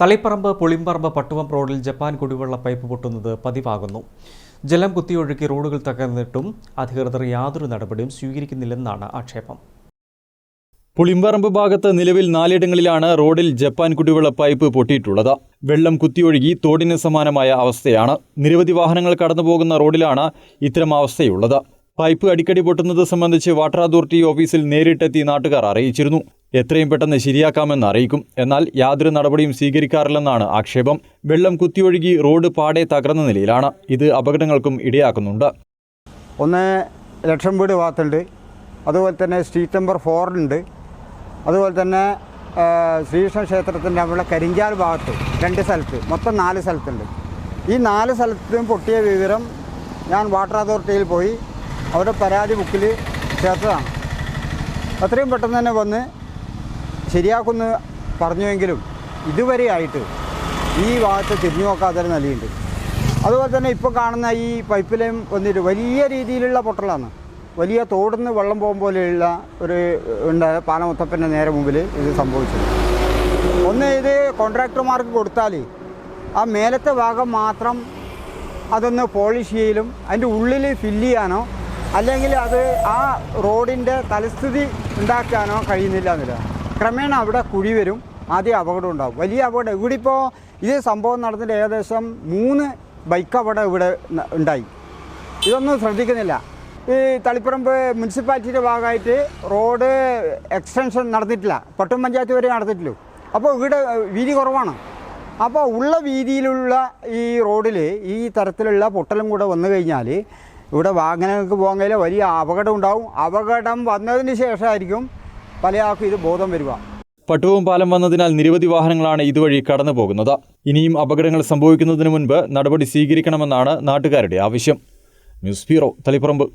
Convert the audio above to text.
തളിപ്പറമ്പ് പുളിമ്പറമ്പ് പട്ടുവം റോഡിൽ ജപ്പാൻ കുടിവെള്ള പൈപ്പ് പൊട്ടുന്നത് പതിവാകുന്നു. ജലം കുത്തിയൊഴുക്കി റോഡുകൾ തകർന്നിട്ടും അധികൃതർ യാതൊരു നടപടിയും സ്വീകരിക്കുന്നില്ലെന്നാണ് ആക്ഷേപം. പുളിമ്പറമ്പ് ഭാഗത്ത് നിലവിൽ നാലിടങ്ങളിലാണ് റോഡിൽ ജപ്പാൻ കുടിവെള്ള പൈപ്പ് പൊട്ടിയിട്ടുള്ളത്. വെള്ളം കുത്തിയൊഴുകി തോടിന് സമാനമായ അവസ്ഥയാണ്. നിരവധി വാഹനങ്ങൾ കടന്നുപോകുന്ന റോഡിലാണ് ഇത്തരം അവസ്ഥയുള്ളത്. പൈപ്പ് അടിക്കടി പൊട്ടുന്നത് സംബന്ധിച്ച് വാട്ടർ അതോറിറ്റി ഓഫീസിൽ നേരിട്ടെത്തി നാട്ടുകാർ അറിയിച്ചിരുന്നു. എത്രയും പെട്ടെന്ന് ശരിയാക്കാമെന്ന് അറിയിക്കും. എന്നാൽ യാതൊരു നടപടിയും സ്വീകരിക്കാറില്ലെന്നാണ് ആക്ഷേപം. വെള്ളം കുത്തിയൊഴുകി റോഡ് പാടെ തകർന്ന നിലയിലാണ്. ഇത് അപകടങ്ങൾക്കും ഇടയാക്കുന്നുണ്ട്. ഒന്ന് ലക്ഷം വീട് ഭാഗത്തുണ്ട് അതുപോലെ തന്നെ സ്ട്രീറ്റ് നമ്പർ ഫോറിലുണ്ട് അതുപോലെ തന്നെ ശ്രീകൃഷ്ണ ക്ഷേത്രത്തിന്റെ അവിടെ കരിഞ്ചാൽ ഭാഗത്ത് രണ്ട് സ്ഥലത്ത് മൊത്തം നാല് സ്ഥലത്തുണ്ട്. ഈ നാല് സ്ഥലത്തും പൊട്ടിയ വിവരം ഞാൻ വാട്ടർ അതോറിറ്റിയിൽ പോയി. അവരുടെ പരാതി ബുക്കിൽ ചേർത്തതാണ്. അത്രയും പെട്ടെന്ന് തന്നെ വന്ന് ശരിയാക്കുമെന്ന് പറഞ്ഞുവെങ്കിലും ഇതുവരെ ആയിട്ട് ഈ ഭാഗത്ത് തിരിഞ്ഞു നോക്കാത്തൊരു നിലയുണ്ട്. അതുപോലെ തന്നെ ഇപ്പോൾ കാണുന്ന ഈ പൈപ്പ് ലൈൻ വന്നിട്ട് വലിയ രീതിയിലുള്ള പൊട്ടലാണ്. വലിയ തോടുന്ന് വെള്ളം പോകും പോലെയുള്ള ഒരു ഉണ്ട് പാലമുത്തപ്പന്റെ നേരെ മുമ്പിൽ ഇത് സംഭവിച്ചത്. ഒന്ന് ഇത് കോൺട്രാക്ടർമാർക്ക് കൊടുത്താൽ ആ മേലത്തെ ഭാഗം മാത്രം അതൊന്ന് പോളിഷ് ചെയ്യലും അതിന്റെ ഉള്ളിൽ ഫില്ല് ചെയ്യാനോ അല്ലെങ്കിൽ അത് ആ റോഡിന്റെ തലസ്ഥിതി ഉണ്ടാക്കാനോ കഴിയുന്നില്ല എന്നില്ല. ക്രമേണ അവിടെ കുഴി വരും. ആദ്യം അപകടം ഉണ്ടാകും വലിയ അപകടം. ഇവിടെ ഇപ്പോൾ ഇത് സംഭവം നടന്നിട്ട് ഏകദേശം മൂന്ന് ബൈക്ക് അപകടം ഇവിടെ ഉണ്ടായി. ഇതൊന്നും ശ്രദ്ധിക്കുന്നില്ല. ഈ തളിപ്പറമ്പ് മുനിസിപ്പാലിറ്റിയുടെ ഭാഗമായിട്ട് റോഡ് എക്സ്റ്റൻഷൻ നടന്നിട്ടില്ല. പട്ടും പഞ്ചായത്ത് വരെ നടന്നിട്ടുള്ളൂ. അപ്പോൾ ഇവിടെ വീതി കുറവാണ്. അപ്പോൾ ഉള്ള വീതിയിലുള്ള ഈ റോഡിൽ ഈ തരത്തിലുള്ള പൊട്ടലും കൂടെ വന്നു കഴിഞ്ഞാൽ ഇവിടെ വാഹനങ്ങൾക്ക് പോകാൻ വലിയ അപകടം ഉണ്ടാവും. അപകടം വന്നതിന് ശേഷമായിരിക്കും പല ആൾക്കും ഇത് ബോധം വരിക. പട്ടുവും പാലം വന്നതിനാൽ നിരവധി വാഹനങ്ങളാണ് ഇതുവഴി കടന്നു പോകുന്നത് ഇനിയും അപകടങ്ങൾ സംഭവിക്കുന്നതിന് മുൻപ് നടപടി സ്വീകരിക്കണമെന്നാണ് നാട്ടുകാരുടെ ആവശ്യം. News bureau Taliparamba.